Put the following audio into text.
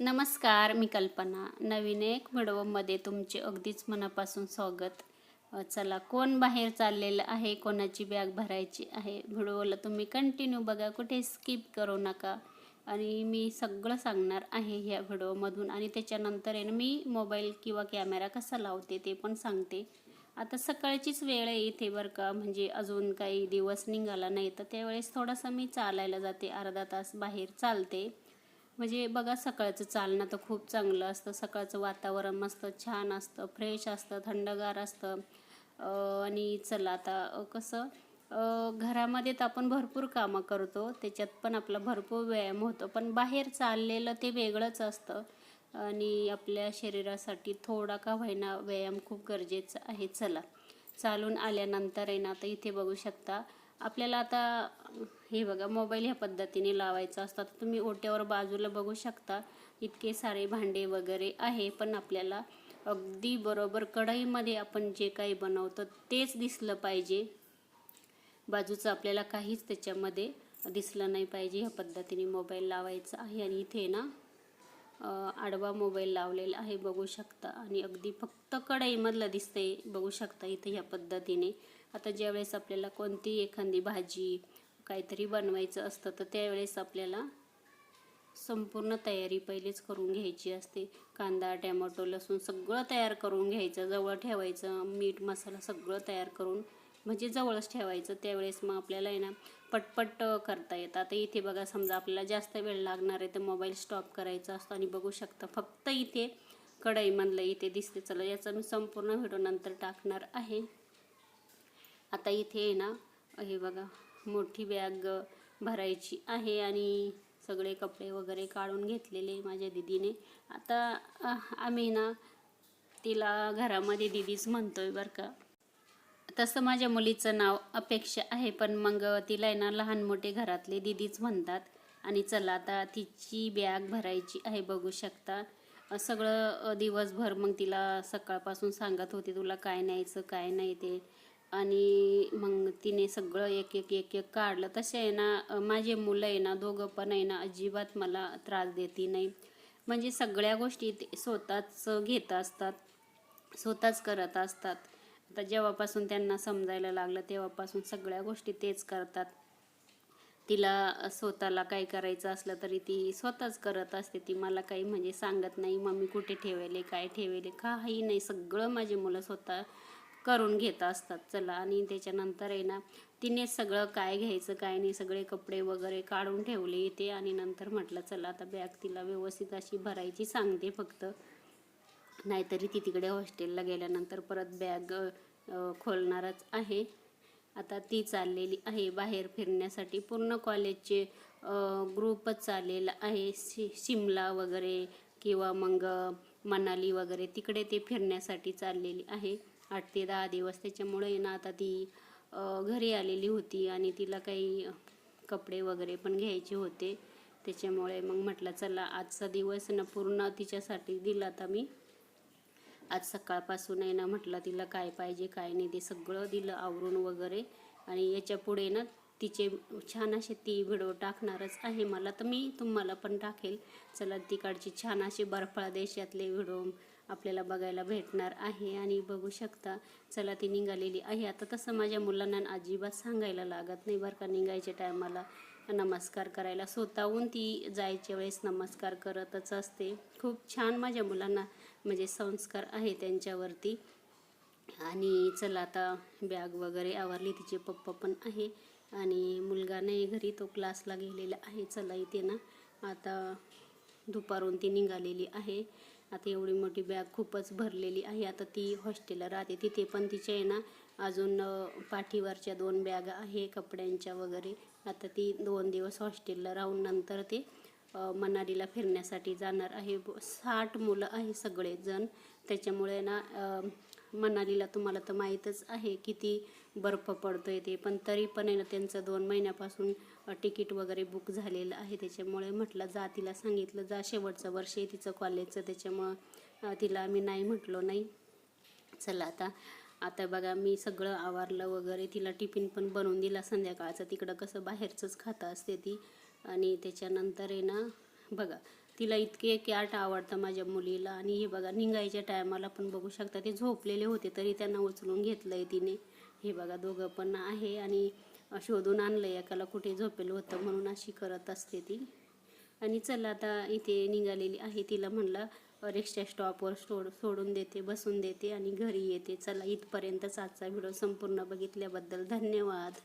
नमस्कार मी कल्पना. नवीन एक व्हिडिओमध्ये तुमचे अगदीच मनापासून स्वागत. चला कोण बाहेर चाललेलं आहे कोणाची बॅग भरायची आहे व्हिडिओला तुम्ही कंटिन्यू बघा कुठे स्किप करू नका. आणि मी सगळं सांगणार आहे ह्या व्हिडिओमधून. आणि त्याच्यानंतर आहे ना मी मोबाईल किंवा कॅमेरा कसा लावते ते पण सांगते. आता सकाळचीच वेळ आहे इथे बरं का म्हणजे अजून काही दिवस निघाला नाही तर त्यावेळेस थोडासा मी चालायला जाते अर्धा तास बाहेर चालते. म्हणजे बघा सकाळचं चालणं तर खूप चांगलं असतं. सकाळचं वातावरण मस्त छान असतं. फ्रेश असतं थंडगार असतं. आणि चला आता कसं घरामध्ये तर आपण भरपूर कामं करतो. त्याच्यात पण आपला भरपूर व्यायाम होतो. पण बाहेर चाललेलं ते वेगळंच असतं. आणि आपल्या शरीरासाठी थोडा का होईना व्यायाम खूप गरजेचं आहे. चला चालून आल्यानंतर आहे ना आता इथे बघू शकता. आपल्याला आता हे बघा मोबाईल ह्या पद्धतीने लावायचा असतात तुम्ही ओट्यावर बाजूला बघू शकता इतके सारे भांडे वगैरे आहे पण आपल्याला अगदी बरोबर कढईमध्ये आपण जे काही बनवतो तेच दिसलं पाहिजे. बाजूचं आपल्याला काहीच त्याच्यामध्ये दिसलं नाही पाहिजे ह्या पद्धतीने मोबाईल लावायचा आहे. आणि इथे ना आडवा मोबाईल लावलेला आहे बघू शकता. आणि अगदी फक्त कढईमधलं दिसतंय बघू शकता इथे ह्या पद्धतीने. आता ज्यावेळेस आपल्याला कोणती एखादी भाजी काहीतरी बनवायचं असतं तर त्यावेळेस आपल्याला संपूर्ण तयारी पहिलेच करून घ्यायची असते. कांदा टॅमॅटो लसूण सगळं तयार करून घ्यायचं जवळ ठेवायचं मीठ मसाला सगळं तयार करून म्हणजे जवळच ठेवायचं त्यावेळेस मग आपल्याला आहे ना पटपट करता येतं. आता इथे बघा समजा आपल्याला जास्त वेळ लागणार आहे तर मोबाईल स्टॉप करायचा असतो आणि बघू शकता फक्त इथे कढईमधलं इथे दिसते. चला याचा मी संपूर्ण व्हिडिओ नंतर टाकणार आहे. आता इथे आहे ना हे बघा मोठी बॅग भरायची आहे आणि सगळे कपडे वगैरे काढून घेतलेले माझ्या दिदीने. आता आम्ही ना तिला घरामध्ये दिदीच म्हणतोय बरं का. तसं माझ्या मुलीचं नाव अपेक्षा आहे पण मग तिला आहे ना लहान मोठे घरातले दिदीच म्हणतात. आणि चला आता तिची बॅग भरायची आहे बघू शकता. सगळं दिवसभर मग तिला सकाळपासून सांगत होते तुला काय न्यायचं काय नाही ते. आणि मग तिने सगळं एक एक एक एक काढलं. तसे आहे ना माझे मुलं आहे ना दोघं पण आहे ना अजिबात मला त्रास देते नाही. म्हणजे सगळ्या गोष्टी ते स्वतःच घेत असतात स्वतःच करत असतात. आता जेव्हापासून त्यांना समजायला लागलं तेव्हापासून सगळ्या गोष्टी तेच करतात. तिला स्वतःला काय करायचं असलं तरी ती स्वतःच करत असते. ती मला काही म्हणजे सांगत नाही मम्मी कुठे ठेवले काय ठेवले काही नाही. सगळं माझी मुलं स्वतः करून घेत असतात. चला. आणि त्याच्यानंतर आहे ना तिने सगळं काय घ्यायचं काय नाही सगळे कपडे वगैरे काढून ठेवले इथे. आणि नंतर म्हटलं चला आता बॅग तिला व्यवस्थित अशी भरायची सांगते फक्त. नाहीतरी ती तिकडे हॉस्टेलला गेल्यानंतर परत बॅग खोलणारच आहे. आता ती चाललेली आहे बाहेर फिरण्यासाठी. पूर्ण कॉलेजचे ग्रुपच चाललेला आहे. शि शिमला वगैरे किंवा मग मनाली वगैरे तिकडे ते फिरण्यासाठी चाललेली आहे. आठ ते दहा दिवस. त्याच्यामुळे ना आता ती घरी आलेली होती आणि तिला काही कपडे वगैरे पण घ्यायचे होते. त्याच्यामुळे मग म्हटलं चला आजचा दिवस ना पूर्ण तिच्यासाठी दिला आता मी. आज सकाळपासून आहे ना म्हटलं तिला काय पाहिजे काय नाही ते सगळं दिलं आवरून वगैरे. आणि याच्यापुढे ना तिचे छान असे ती व्हिडिओ टाकणारच आहे मला तर मी तुम्हाला पण टाकेल. चला तिकडची छान असे बर्फाळ देशातले व्हिडिओ आपल्याला बघायला भेटणार आहे. आणि बघू शकता चला ती निघालेली आहे. आता तसं माझ्या मुलांना अजिबात सांगायला लागत नाही बरं का निघायच्या टायमाला नमस्कार करायला. स्वतःहून ती जायच्या वेळेस नमस्कार करतच असते. खूप छान माझ्या मुलांना म्हणजे संस्कार आहे त्यांच्यावरती. आणि चला आता बॅग वगैरे आवरली तिचे पप्पा पण आहे. आणि मुलगा नाही घरी तो क्लासला गेलेला आहे. चला इथे ना आता दुपारून ती निघालेली आहे. आता एवढी मोठी बॅग खूपच भरलेली आहे. आता ती हॉस्टेलला राहते. तिथे पण तिचे आहे ना अजून पाठीवरच्या दोन बॅग आहे कपड्यांच्या वगैरे. आता ती दोन दिवस हॉस्टेलला राहून नंतर ते मनालीला फिरण्यासाठी जाणार आहे. साठ मुलं आहे सगळेजण. त्याच्यामुळे ना मनालीला तुम्हाला तर माहीतच आहे किती बर्फ पडतो आहे ते. पण तरी पण आहे ना त्यांचं दोन महिन्यापासून तिकीट वगैरे बुक झालेलं आहे. त्याच्यामुळे म्हटलं जा तिला सांगितलं जा शेवटचं वर्ष आहे तिचं कॉलेजचं. त्याच्यामुळं तिला मी नाही म्हटलो नाही. चला आता आता बघा मी सगळं आवारलं वगैरे. तिला टिफिन पण बनवून दिला संध्याकाळचं. तिकडं कसं बाहेरचंच खातं असते ती. आणि त्याच्यानंतर आहे ना बघा तिला इतके एक आर्ट आवडतं माझ्या मुलीला. आणि हे बघा निघायच्या टायमाला पण बघू शकता ते झोपलेले होते तरी त्यांना उचलून घेतलंय तिने. हे बघा दोघं पण आहे आणि शोधून आणलं आहे एकाला कुठे झोपेल होतं म्हणून अशी करत असते ती. आणि चला आता इथे निघालेली आहे तिला म्हणलं रिक्षा स्टॉपवर सोड सोडून देते बसून देते आणि घरी येते. चला इथपर्यंतच आजचा व्हिडिओ संपूर्ण बघितल्याबद्दल धन्यवाद.